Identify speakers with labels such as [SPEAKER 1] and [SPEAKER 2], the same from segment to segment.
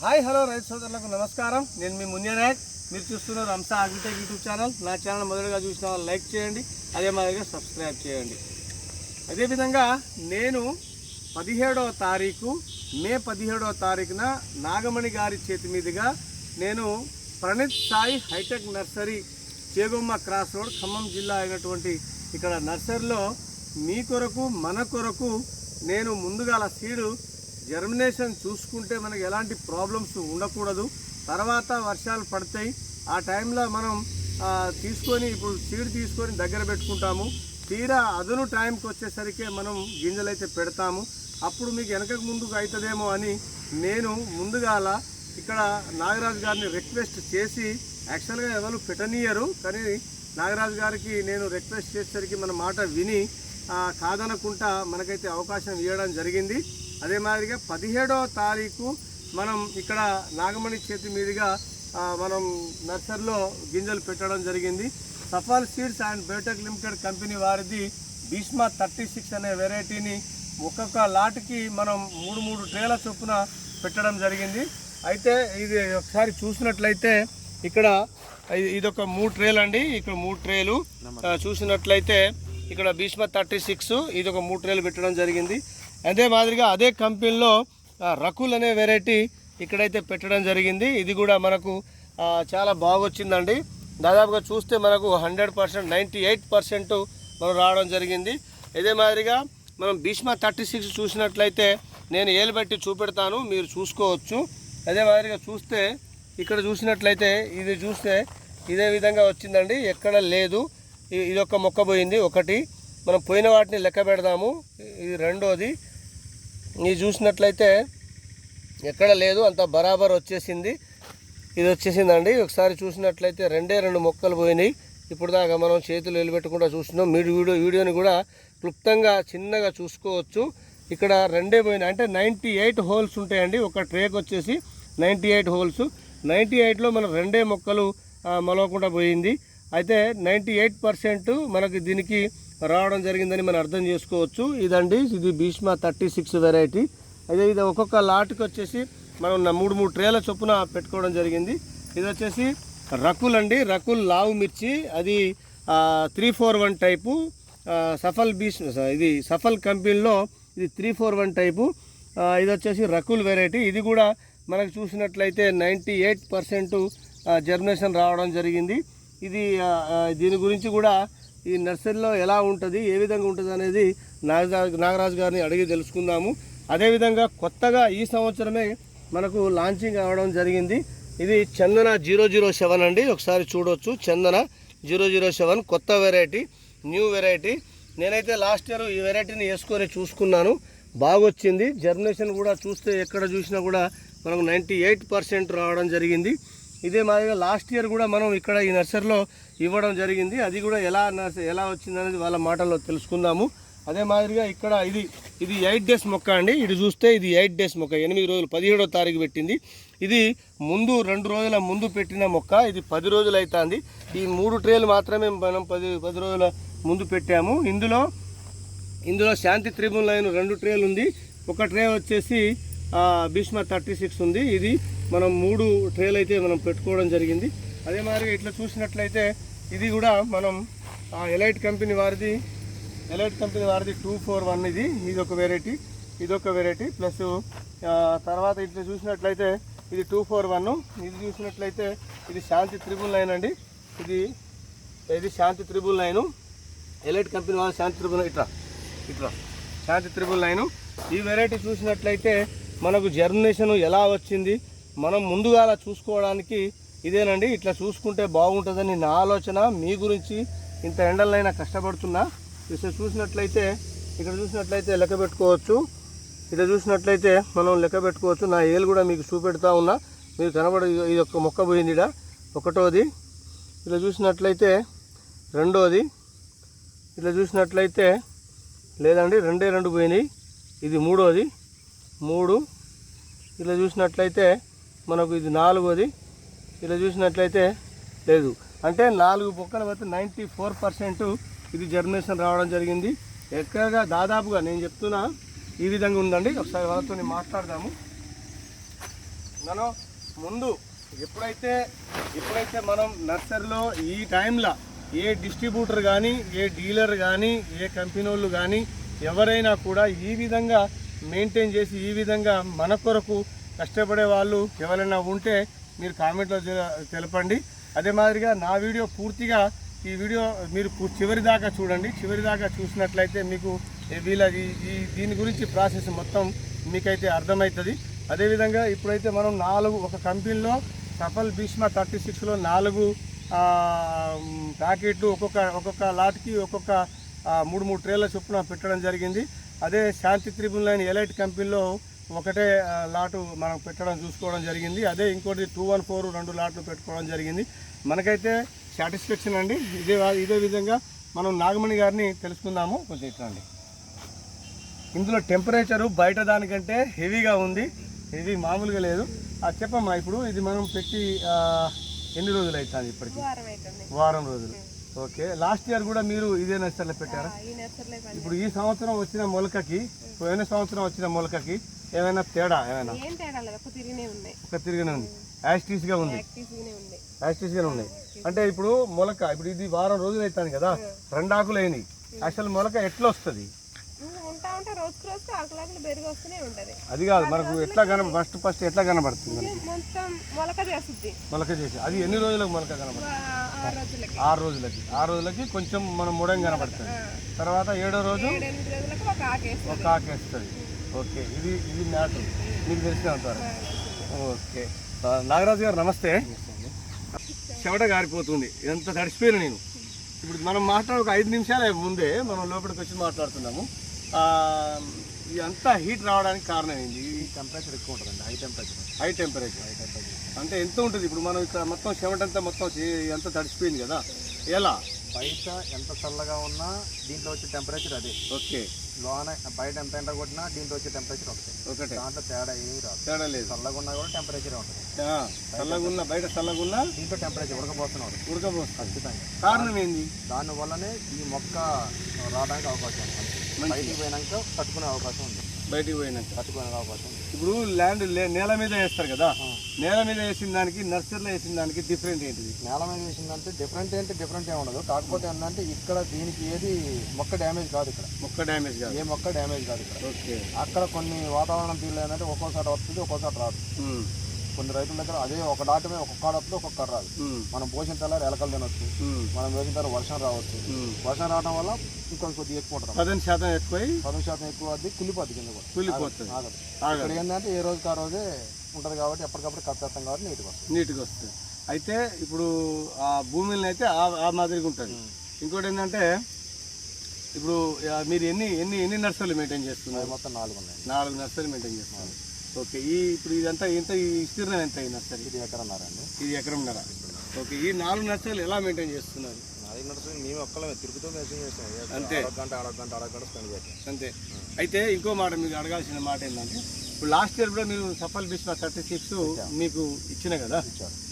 [SPEAKER 1] Hi hello రైతు సోదరులకు నమస్కారం. నేను మీ మున్యనాయక్ మీరు చూస్తున్నారు రంసా అగ్రిటెక్ యూట్యూబ్ ఛానల్. నా ఛానల్ మొదటగా చూసిన వాళ్ళు లైక్ చేయండి అదే మాదిరిగా సబ్స్క్రైబ్ చేయండి. అదేవిధంగా నేను పదిహేడవ తారీఖు మే పదిహేడవ తారీఖున నాగమణి గారి చేతి మీదుగా నేను Praneeth Sai hitech nursery Chegomma cross road Khammam జిల్లా అయినటువంటి ఇక్కడ నర్సరీలో మీ కొరకు మన కొరకు నేను ముందుగాల సీడు జర్మినేషన్ చూసుకుంటే మనకి ఎలాంటి ప్రాబ్లమ్స్ ఉండకూడదు. తర్వాత వర్షాలు పడతాయి. ఆ టైంలో మనం తీసుకొని ఇప్పుడు సీడ్ తీసుకొని దగ్గర పెట్టుకుంటాము. తీరా అదును టైంకి వచ్చేసరికి మనం గింజలు అయితే పెడతాము. అప్పుడు మీకు వెనకకు ముందుకు అవుతుందేమో అని నేను ముందుగాల ఇక్కడ నాగరాజు గారిని రిక్వెస్ట్ చేసి యాక్చువల్గా ఎవరు పెట్టనీయరు కానీ నాగరాజు గారికి నేను రిక్వెస్ట్ చేసేసరికి మన మాట విని కాదనకుండా మనకైతే అవకాశం ఇవ్వడం జరిగింది. అదే మాదిరిగా పదిహేడవ తారీఖు మనం ఇక్కడ నాగమణి చేతి మీదుగా మనం నర్సరీలో గింజలు పెట్టడం జరిగింది. Safal seeds and biotech limited company వారిది భీష్మా థర్టీ సిక్స్ అనే వెరైటీని ఒక్కొక్క లాట్కి మనం మూడు మూడు ట్రేల చొప్పున పెట్టడం జరిగింది. అయితే ఇది ఒకసారి చూసినట్లయితే ఇక్కడ ఇది- ఒక మూడు ట్రేలు అండి ఇక్కడ మూడు ట్రేలు. చూసినట్లయితే ఇక్కడ భీష్మ థర్టీ సిక్స్ ఇది ఒక మూడు ట్రేలు పెట్టడం జరిగింది. అదే మాదిరిగా అదే కంపెనీలో రకుల్ అనే వెరైటీ ఇక్కడైతే పెట్టడం జరిగింది. ఇది కూడా మనకు చాలా బాగొచ్చిందండి. దాదాపుగా చూస్తే మనకు hundred percent ninety eight percent మనం రావడం జరిగింది. ఇదే మాదిరిగా మనం భీష్మ థర్టీ సిక్స్ చూసినట్లయితే నేను ఏలుబెట్టి చూపెడతాను మీరు చూసుకోవచ్చు. అదే మాదిరిగా చూస్తే ఇక్కడ చూసినట్లయితే ఇది చూస్తే ఇదే విధంగా వచ్చిందండి. ఎక్కడ లేదు. ఇది ఒక మొక్క పోయింది ఒకటి. మనం పోయిన వాటిని లెక్క పెడదాము. ఇది రెండోది. ఇది చూసినట్లయితే ఎక్కడ లేదు అంత బరాబర్ వచ్చేసింది. ఇది వచ్చేసిందండి. ఒకసారి చూసినట్లయితే రెండే రెండు మొక్కలు పోయినాయి. ఇప్పుడు దాకా మనం చేతులు నిలబెట్టకుండా చూస్తున్నాం. మీరు వీడియో వీడియోని కూడా క్లుప్తంగా చిన్నగా చూసుకోవచ్చు. ఇక్కడ రెండే పోయినాయి. అంటే నైంటీ ఎయిట్ హోల్స్ ఉంటాయండి. ఒక ట్రేక్ వచ్చేసి నైంటీ ఎయిట్ హోల్స్. నైంటీ ఎయిట్లో మనం రెండే మొక్కలు మొలవకుండా పోయింది. అయితే నైంటీ ఎయిట్ పర్సెంట్ మనకి దీనికి రావడం జరిగిందని మనం అర్థం చేసుకోవచ్చు. ఇదండి ఇది భీష్మ థర్టీ సిక్స్ వెరైటీ. అదే ఇది ఒక్కొక్క లాట్కి వచ్చేసి మనం మూడు మూడు ట్రేల చొప్పున పెట్టుకోవడం జరిగింది. ఇది వచ్చేసి రకుల్ అండి. రకుల్ లావు మిర్చి. అది three four one type Safal బీస్ ఇది సఫల్ కంపెనీలో ఇది త్రీ ఫోర్ వన్ టైపు ఇది వచ్చేసి రకుల్ వెరైటీ. ఇది కూడా మనకు చూసినట్లయితే నైంటీ ఎయిట్ పర్సెంట్ జర్మినేషన్ రావడం జరిగింది. ఇది దీని గురించి కూడా ఈ నర్సరీలో ఎలా ఉంటుంది ఏ విధంగా ఉంటుంది అనేది నాగరాజు నాగరాజు గారిని అడిగి తెలుసుకుందాము. అదేవిధంగా కొత్తగా ఈ సంవత్సరమే మనకు లాంచింగ్ అవ్వడం జరిగింది. ఇది చందన జీరో జీరో సెవెన్ అండి. ఒకసారి చూడొచ్చు. చందన జీరో జీరో సెవెన్ కొత్త వెరైటీ న్యూ వెరైటీ నేనైతే లాస్ట్ ఇయర్ ఈ వెరైటీని వేసుకొని చూసుకున్నాను. బాగొచ్చింది. జర్మినేషన్ కూడా చూస్తే ఎక్కడ చూసినా కూడా మనకు నైంటీ ఎయిట్ పర్సెంట్ రావడం జరిగింది. ఇదే మాదిరిగా లాస్ట్ ఇయర్ కూడా మనం ఇక్కడ ఈ నర్సరీలో ఇవ్వడం జరిగింది. అది కూడా ఎలా నర్స ఎలా వచ్చిందనేది వాళ్ళ మాటల్లో తెలుసుకుందాము. అదే మాదిరిగా ఇక్కడ ఇది ఇది ఎయిట్ డేస్ మొక్క అండి. ఇది చూస్తే ఇది ఎయిట్ డేస్ మొక్క. ఎనిమిది రోజులు పదిహేడో తారీఖు పెట్టింది. ఇది ముందు రెండు రోజుల ముందు పెట్టిన మొక్క. ఇది పది రోజులు అవుతుంది ఈ మూడు ట్రేలు మాత్రమే మనం పది పది రోజుల ముందు పెట్టాము. ఇందులో ఇందులో శాంతి త్రిబుల్ లైన్ రెండు ట్రేలు ఉంది. ఒక ట్రే వచ్చేసి భీష్మ థర్టీ సిక్స్ ఉంది. ఇది మనం మూడు ట్రేలు అయితే మనం పెట్టుకోవడం జరిగింది. అదే మాదిరిగా ఇట్లా చూసినట్లయితే ఇది కూడా మనం ఎలైట్ కంపెనీ వారిది ఎలైట్ కంపెనీ వారిది టూ ఫోర్ వన్ ఇది. ఇది ఒక వెరైటీ ఇది ఒక వెరైటీ ప్లస్ తర్వాత ఇట్లా చూసినట్లయితే ఇది టూ ఫోర్ వన్ ఇది చూసినట్లయితే ఇది శాంతి త్రిబుల్ లైన్ అండి. ఇది ఇది Shanti triple line elite company వారి శాంతి త్రిబుల్ ఇట్లా ఇట్లా శాంతి త్రిబుల్ లైను ఈ వెరైటీ చూసినట్లయితే మనకు జర్మినేషన్ ఎలా వచ్చింది మనం ముందుగా అలా చూసుకోవడానికి ఇదేనండి. ఇట్లా చూసుకుంటే బాగుంటుందని నా ఆలోచన. మీ గురించి ఇంత ఎండలైనా కష్టపడుతున్నా. ఇక్కడ చూసినట్లయితే ఇక్కడ చూసినట్లయితే లెక్క పెట్టుకోవచ్చు. ఇక్కడ చూసినట్లయితే మనం లెక్క పెట్టుకోవచ్చు. నా ఏలు కూడా మీకు చూపెడతా ఉన్నా. మీరు కనబడ ఇది ఒక మొక్క పోయింది ఈడ. ఒకటోది. ఇలా చూసినట్లయితే రెండోది. ఇట్లా చూసినట్లయితే లేదండి రెండే రెండు పోయినాయి. ఇది మూడోది. మూడు. ఇలా చూసినట్లయితే మనకు ఇది నాలుగోది. ఇలా చూసినట్లయితే లేదు. అంటే నాలుగు బొక్కలు వద్ద నైంటీ ఫోర్ పర్సెంట్ ఇది జర్మినేషన్ రావడం జరిగింది. ఎక్కడగా దాదాపుగా నేను చెప్తున్నా ఈ విధంగా ఉందండి. ఒకసారి వాళ్ళతో మాట్లాడదాము. మనం ముందు ఎప్పుడైతే ఎప్పుడైతే మనం నర్సరీలో ఈ టైంలో ఏ డిస్ట్రిబ్యూటర్ కానీ ఏ డీలర్ కానీ ఏ కంపెనీ వాళ్ళు కానీ ఎవరైనా కూడా ఈ విధంగా మెయింటైన్ చేసి ఈ విధంగా మన కొరకు కష్టపడే వాళ్ళు ఎవరైనా ఉంటే మీరు కామెంట్లో తెలపండి. అదే మాదిరిగా నా వీడియో పూర్తిగా ఈ వీడియో మీరు చివరి దాకా చూడండి. చివరి దాకా చూసినట్లయితే మీకు వీళ్ళ ఈ దీని గురించి ప్రాసెస్ మొత్తం మీకైతే అర్థమవుతుంది. అదేవిధంగా ఇప్పుడైతే మనం నాలుగు ఒక కంపెనీలో సఫల్ భీష్మ థర్టీ సిక్స్లో నాలుగు ప్యాకెట్లు ఒక్కొక్క ఒక్కొక్క లాట్కి ఒక్కొక్క మూడు మూడు ట్రేల చొప్పున పెట్టడం జరిగింది. అదే శాంతి త్రిబుల్ లైన్ ఎలైట్ కంపెనీలో ఒకటే లాటు మనం పెట్టడం చూసుకోవడం జరిగింది. అదే ఇంకోటి టూ వన్ ఫోర్ రెండు లాట్లు పెట్టుకోవడం జరిగింది. మనకైతే సాటిస్ఫాక్షన్ అండి. ఇదే ఇదే విధంగా మనం నాగమణి గారిని తెలుసుకుందాము. కొంచెం ఇట్లండి ఇందులో టెంపరేచరు బయట దానికంటే హెవీగా ఉంది. హెవీ మామూలుగా లేదు. అది చెప్పమ్మా ఇప్పుడు ఇది మనం పెట్టి ఎన్ని రోజులు అవుతుంది ఇప్పటికి?
[SPEAKER 2] వారం
[SPEAKER 1] రోజులు. ఓకే. లాస్ట్ ఇయర్ కూడా మీరు ఇదే నర్సరీలో పెట్టారా? ఇప్పుడు ఈ సంవత్సరం వచ్చిన మొలకకి పోయిన సంవత్సరం వచ్చిన మొలకకి ఏమైనా తేడా ఏమైనా?
[SPEAKER 2] ఏం తేడా లేదు ఒక తిరిగినే ఉన్నాయి
[SPEAKER 1] ఒక తిరిగినే ఉంది. యాస్టీస్గా ఉంది.
[SPEAKER 2] యాక్టివ్గానే ఉంది.
[SPEAKER 1] యాస్టీస్గానే ఉన్నాయి. అంటే ఇప్పుడు మొలక ఇప్పుడు ఇది వారం రోజులు అవుతాను కదా రెండు ఆకులు అయినాయి. అసలు మొలక ఎట్లా వస్తుంది?
[SPEAKER 2] ఇంకా ఉంటా ఉంటా రోజుకు రోజుకు ఆకులాకులు పెరిగి వస్తూనే ఉంటది.
[SPEAKER 1] అది కాదు మనకు ఎట్లా కన ఫస్ట్ ఫస్ట్ ఎట్లా కనబడుతుంది
[SPEAKER 2] మొత్తం మొలక చేస్తుంది
[SPEAKER 1] మొలక చేసి అది ఎన్ని రోజులకు మొలక కనబడుతుంది? ఆరు రోజులకి. ఆరు రోజులకి కొంచెం మనం ముడం కనబడుతుంది. తర్వాత ఏడో రోజు
[SPEAKER 2] ఒక ఆకేస్తుంది
[SPEAKER 1] ఓకే ఇది ఇది మ్యాటర్. మీకు తెలిసినంత వరకు. ఓకే. నాగరాజు గారు నమస్తే. చెమట గారిపోతుంది. ఎంత తడిసిపోయాను నేను. ఇప్పుడు మనం మాట్లాడ ఒక ఐదు నిమిషాల ముందే మనం లోపలికి వచ్చి మాట్లాడుతున్నాము. అంతా హీట్ రావడానికి కారణం ఏంది? ఈ
[SPEAKER 3] టెంపరేచర్ ఎక్కువ ఉంటుందండి. High temperature
[SPEAKER 1] high temperature high temperature అంటే ఎంత ఉంటుంది? ఇప్పుడు మనం ఇక్కడ మొత్తం చెమట అంతా మొత్తం అంతా తడిసిపోయింది కదా? ఎలా?
[SPEAKER 3] బయట ఎంత చల్లగా ఉన్నా దీంట్లో వచ్చే టెంపరేచర్ అదే.
[SPEAKER 1] ఓకే.
[SPEAKER 3] లోన బయట ఎంత ఎండ కొట్టినా దీంట్లో వచ్చే టెంపరేచర్ ఒకటే.
[SPEAKER 1] ఒకటే.
[SPEAKER 3] దాంట్లో తేడా ఏమీ రాదు.
[SPEAKER 1] తేడా లేదు.
[SPEAKER 3] చల్లగా ఉన్నా కూడా టెంపరేచర్ ఉంటుంది.
[SPEAKER 1] ఆ, చల్లగున్నా బయట చల్లగున్నా
[SPEAKER 3] దీంట్లో టెంపరేచర్ ఉడకపోతున్నారు
[SPEAKER 1] ఉడకపోస్తుంది
[SPEAKER 3] ఖచ్చితంగా.
[SPEAKER 1] కారణం ఏంది?
[SPEAKER 3] దానివల్లనే ఈ మొక్క రావడానికి అవకాశం ఉంది. బయటికి పోయినాక తట్టుకునే అవకాశం ఉంది.
[SPEAKER 1] బయటికి పోయినాక
[SPEAKER 3] తట్టుకునే అవకాశం
[SPEAKER 1] ఇప్పుడు ల్యాండ్ నేల మీద వేస్తారు కదా. నేల మీద వేసిన దానికి నర్సరీలో వేసిన దానికి డిఫరెంట్ ఏంటిది?
[SPEAKER 3] నేల మీద వేసిందంటే డిఫరెంట్ ఏంటి? డిఫరెంట్ ఏమి ఉండదు. కాకపోతే ఏంటంటే ఇక్కడ దీనికి ఏది మొక్క డ్యామేజ్ కాదు ఇక్కడ.
[SPEAKER 1] మొక్క డ్యామేజ్ కాదు.
[SPEAKER 3] ఏ మొక్క డ్యామేజ్ కాదు ఇక్కడ.
[SPEAKER 1] ఓకే.
[SPEAKER 3] అక్కడ కొన్ని వాతావరణం తీరులు ఏంటంటే ఒక్కోసారి వస్తుంది ఒక్కోసారి రాదు. కొన్ని రైతుల దగ్గర అదే ఒక డాటమే ఒక్కొక్క కాడ వస్తుంది రాదు మనం పోసిన తెల్లారి ఎలకలు తినొచ్చు. మనం వేసిన తర్వాత వర్షం రావచ్చు. వర్షం రావడం వల్ల ఇంకొంచెం కొద్దిగా ఎక్కువ ఉంటుంది
[SPEAKER 1] పదిహేను శాతం ఎక్కువై
[SPEAKER 3] పదం శాతం ఎక్కువ అది కుళ్ళిపోద్ది కింద
[SPEAKER 1] కూలిపోతుంది
[SPEAKER 3] ఇక్కడ ఏంటంటే ఏ రోజుకి ఆ రోజే ఉంటుంది కాబట్టి ఎప్పటికప్పుడు కప్పేస్తాం కాబట్టి నీట్గా వస్తుంది.
[SPEAKER 1] నీట్గా వస్తుంది. అయితే ఇప్పుడు ఆ భూమిని అయితే ఆ మాదిరిగా ఉంటుంది. ఇంకోటి ఏంటంటే ఇప్పుడు మీరు ఎన్ని ఎన్ని ఎన్ని నర్సరీలు మెయింటైన్ చేస్తున్నారు?
[SPEAKER 3] మొత్తం నాలుగు ఉన్నాయి.
[SPEAKER 1] నాలుగు నర్సరీలు మెయింటైన్ చేస్తున్నారు. ఓకే ఈ ఇప్పుడు ఇదంతా ఇంత ఈ విస్తీర్ణం ఎంత ఈ నర్సరీ
[SPEAKER 3] ఇది ఎక్కడన్నారండి
[SPEAKER 1] ఇది ఎకరంన్నర. ఓకే ఈ నాలుగు నర్సరీలు ఎలా మెయింటైన్ చేస్తున్నారు?
[SPEAKER 3] నాలుగు నడుస్తుంది మేము ఒక్కలమే తిరుగుతూ మెసేజ్ చేస్తాం
[SPEAKER 1] అంతే.
[SPEAKER 3] గంట అరగంట అరగంట స్పెండ్ చేస్తాం.
[SPEAKER 1] అంతే. అయితే ఇంకో మాట మీకు అడగాల్సిన మాట ఏంటంటే ఇప్పుడు లాస్ట్ ఇయర్ కూడా మీరు సఫల్ బిస్మా థర్టీ సిక్స్ మీకు ఇచ్చిన కదా?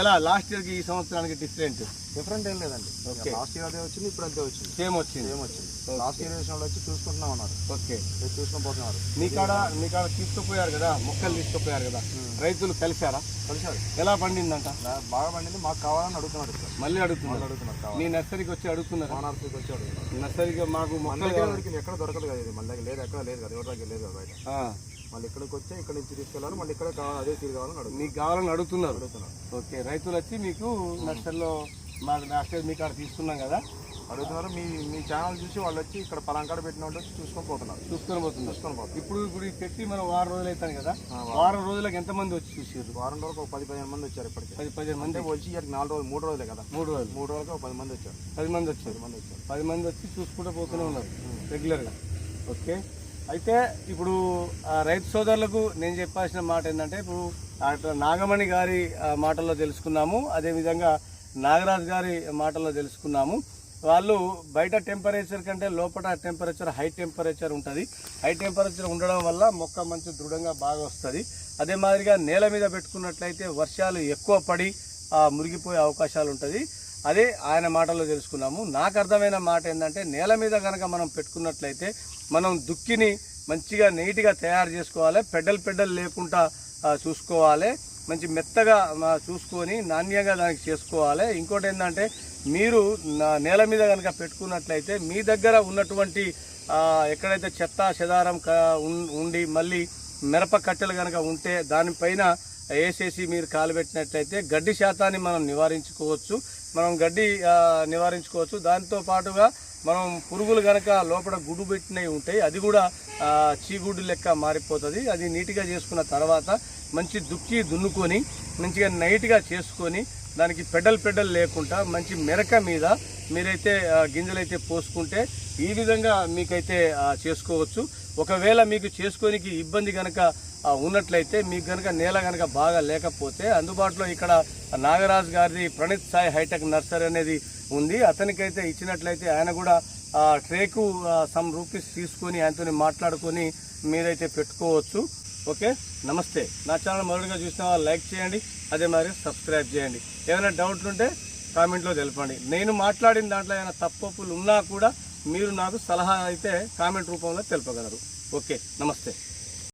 [SPEAKER 1] ఎలా? లాస్ట్ ఇయర్కి ఈ సంవత్సరానికి డిఫరెంట్?
[SPEAKER 3] డిఫరెంట్ ఏం లేదండి.
[SPEAKER 1] ఓకే.
[SPEAKER 3] లాస్ట్ ఇయర్ అదే వచ్చింది ఇప్పుడు అంతే వచ్చింది.
[SPEAKER 1] సేమ్ వచ్చింది.
[SPEAKER 3] సేమ్ వచ్చింది. లాస్ట్ ఇయర్ వాళ్ళు వచ్చి చూసుకుంటున్నాం అన్నారు.
[SPEAKER 1] ఓకే.
[SPEAKER 3] చూసుకుని పోతున్నారు.
[SPEAKER 1] మీ కాడ మీ కాడ తీసుకుపోయారు కదా? మొక్కలు తీసుకుపోయారు కదా? రైతులు కలిశారా?
[SPEAKER 3] కలిసారు
[SPEAKER 1] ఎలా పండిందంట?
[SPEAKER 3] బాగా పండింది. మాకు కావాలని అడుగుతున్నారు
[SPEAKER 1] మళ్ళీ అడుగుతున్నారు.
[SPEAKER 3] అడుగుతున్నారు
[SPEAKER 1] మీ నర్సరీకి వచ్చి అడుగుతున్నారు.
[SPEAKER 3] కోనార్సీకి వచ్చి అడుగుతున్నారు.
[SPEAKER 1] నర్సరీకి మాకు మొక్కలు
[SPEAKER 3] ఎక్కడ దొరకదు కదా ఇది. దగ్గర లేదు ఎక్కడ లేదు కదా. ఎవరి దగ్గర లేదు కదా బయట. మళ్ళీ ఇక్కడికి వచ్చి ఇక్కడ నుంచి తీసుకెళ్ళాలి మళ్ళీ ఇక్కడ కావాలి అదే తీరు కావాలని అడుగుతున్నారు.
[SPEAKER 1] మీకు కావాలని అడుగుతున్నారు.
[SPEAKER 3] అడుగుతున్నారు.
[SPEAKER 1] ఓకే రైతులు వచ్చి మీకు నర్సరీలో మా లాస్ట్ ఇయర్ మీ కాడ తీసుకున్నాం కదా?
[SPEAKER 3] అడుగుతున్నారు. మీ మీ ఛానల్ చూసి వాళ్ళు వచ్చి ఇక్కడ పలాంకాడ పెట్టిన వాళ్ళు వచ్చి చూసుకొని పోతున్నారు.
[SPEAKER 1] చూసుకొని పోతున్నారు.
[SPEAKER 3] చూసుకొని పోతున్నారు.
[SPEAKER 1] ఇప్పుడు ఇప్పుడు ఇది పెట్టి మనం వారం రోజులు అవుతాం కదా? వారం. రోజులకు ఎంతమంది వచ్చి చూసారు
[SPEAKER 3] వారం రోజులకు ఒక పది పదిహేను మంది వచ్చారు ఇప్పటికి.
[SPEAKER 1] పది పదిహేను మంది.
[SPEAKER 3] వచ్చి ఇక్కడికి నాలుగు రోజులు మూడు రోజులే కదా?
[SPEAKER 1] మూడు రోజులు.
[SPEAKER 3] మూడు రోజులకి ఒక పది మంది వచ్చారు.
[SPEAKER 1] పది మంది వచ్చారు.
[SPEAKER 3] పది మంది వచ్చారు.
[SPEAKER 1] పది మంది వచ్చి చూసుకుంటూ పోతూనే ఉన్నారు. రెగ్యులర్గా ఓకే? అయితే ఇప్పుడు ఆ రైతు సోదరులకు నేను చెప్పాల్సిన మాట ఏంటంటే ఇప్పుడు డాక్టర్ నాగమణి గారి మాటల్లో తెలుసుకున్నాము. అదేవిధంగా నాగరాజు గారి మాటల్లో తెలుసుకున్నాము. వాళ్ళు బయట టెంపరేచర్ కంటే లోపల టెంపరేచర్ హై టెంపరేచర్ ఉంటుంది. హై టెంపరేచర్ ఉండడం వల్ల మొక్క మంచి దృఢంగా బాగా వస్తుంది. అదే మాదిరిగా నేల మీద పెట్టుకున్నట్లయితే వర్షాలు ఎక్కువ పడి మురిగిపోయే అవకాశాలు ఉంటుంది. అదే ఆయన మాటల్లో తెలుసుకున్నాము. నాకు అర్థమైన మాట ఏంటంటే నేల మీద కనుక మనం పెట్టుకున్నట్లయితే మనం దుక్కిని మంచిగా నీట్గా తయారు చేసుకోవాలి. పెడ్డలు పెడ్డలు లేకుండా చూసుకోవాలి. మంచి మెత్తగా చూసుకొని నాణ్యంగా దానికి చేసుకోవాలి. ఇంకోటి ఏంటంటే మీరు నేల మీద కనుక పెట్టుకున్నట్లయితే మీ దగ్గర ఉన్నటువంటి ఎక్కడైతే చెత్త చెదారం ఉండి మళ్ళీ మిరప కట్టెలు కనుక ఉంటే దానిపైన వేసేసి మీరు కాలు పెట్టినట్లయితే గడ్డి శాతాన్ని మనం నివారించుకోవచ్చు. మనం గడ్డి నివారించుకోవచ్చు. దాంతో పాటుగా మనం పురుగులు కనుక లోపల గుడ్డు పెట్టినవి ఉంటాయి అది కూడా చీగుడ్డు లెక్క మారిపోతుంది. అది నీట్గా చేసుకున్న తర్వాత మంచి దుక్కి దున్నుకొని మంచిగా నైట్గా చేసుకొని దానికి పెడల్ పెడల్ లేకుండా మంచి మెరక మీద మీరైతే గింజలైతే పోసుకుంటే ఈ విధంగా మీకైతే చేసుకోవచ్చు. ఒకవేళ మీకు చేసుకోనికి ఇబ్బంది కనుక ఉన్నట్లయితే మీకు కనుక నేల కనుక బాగా లేకపోతే అందుబాటులో ఇక్కడ నాగరాజ్ గారిది ప్రణీత్ సాయి హైటెక్ నర్సరీ అనేది ఉంది. అతనికైతే ఇచ్చినట్లయితే ఆయన కూడా ట్రేకు సమ్ రూపీస్ తీసుకొని ఆయనతో మాట్లాడుకొని మీరైతే పెట్టుకోవచ్చు. ఓకే? నమస్తే. నా ఛానల్ మొదటిగా చూసిన వాళ్ళు లైక్ చేయండి అదే మరి సబ్స్క్రైబ్ చేయండి. ఏమైనా డౌట్లు ఉంటే కామెంట్లో తెలపండి. నేను మాట్లాడిన దాంట్లో ఏమైనా తప్పులు ఉన్నా కూడా మీరు నాకు సలహా అయితే కామెంట్ రూపంలో తెలపగలరు. ఓకే? నమస్తే.